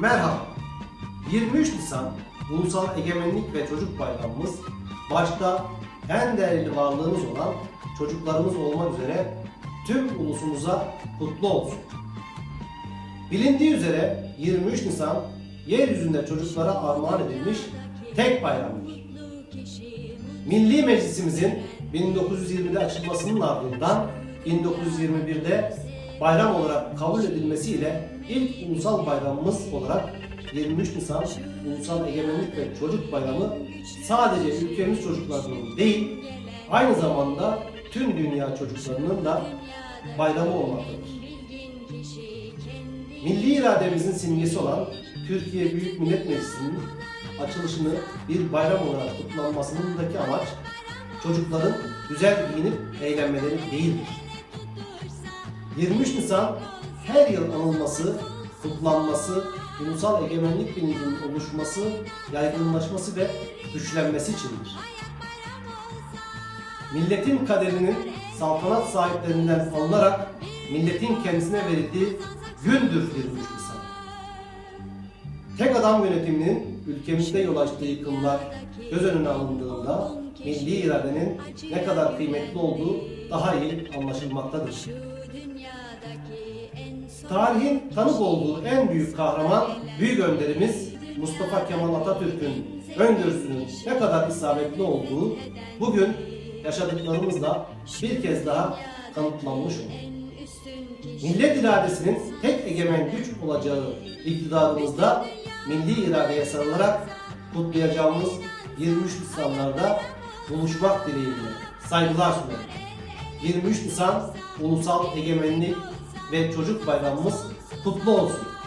Merhaba. 23 Nisan Ulusal Egemenlik ve Çocuk Bayramımız başta en değerli varlığımız olan çocuklarımız olmak üzere tüm ulusumuza kutlu olsun. Bilindiği üzere 23 Nisan yeryüzünde çocuklara armağan edilmiş tek bayramdır. Milli Meclisimizin 1920'de açılmasının ardından 1921'de bayram olarak kabul edilmesiyle ilk ulusal bayramımız olarak 23 Nisan Ulusal Egemenlik ve Çocuk Bayramı sadece ülkemiz çocuklarının değil, aynı zamanda tüm dünya çocuklarının da bayramı olmaktadır. Milli irademizin simgesi olan Türkiye Büyük Millet Meclisi'nin açılışını bir bayram olarak kutlanmasındaki amaç çocukların güzel giyinip eğlenmeleri değildir. 23 Nisan her yıl anılması, kutlanması, ulusal egemenlik bilincinin oluşması, yaygınlaşması ve güçlenmesi içindir. Milletin kaderinin saltanat sahiplerinden alınarak milletin kendisine verildiği gündür 23 Nisan. Tek adam yönetiminin ülkemizde yol açtığı yıkımlar göz önüne alındığında milli iradenin ne kadar kıymetli olduğu daha iyi anlaşılmaktadır. Tarihin tanık olduğu en büyük kahraman, büyük önderimiz Mustafa Kemal Atatürk'ün öngörüsünün ne kadar isabetli olduğu bugün yaşadıklarımızla bir kez daha kanıtlanmış oldu. Millet iradesinin tek egemen güç olacağı iktidarımızda milli iradeye sarılarak kutlayacağımız 23 Nisanlarda buluşmak dileğiyle saygılar sunarım. 23 Nisan Ulusal Egemenlik ve Çocuk Bayramımız kutlu olsun.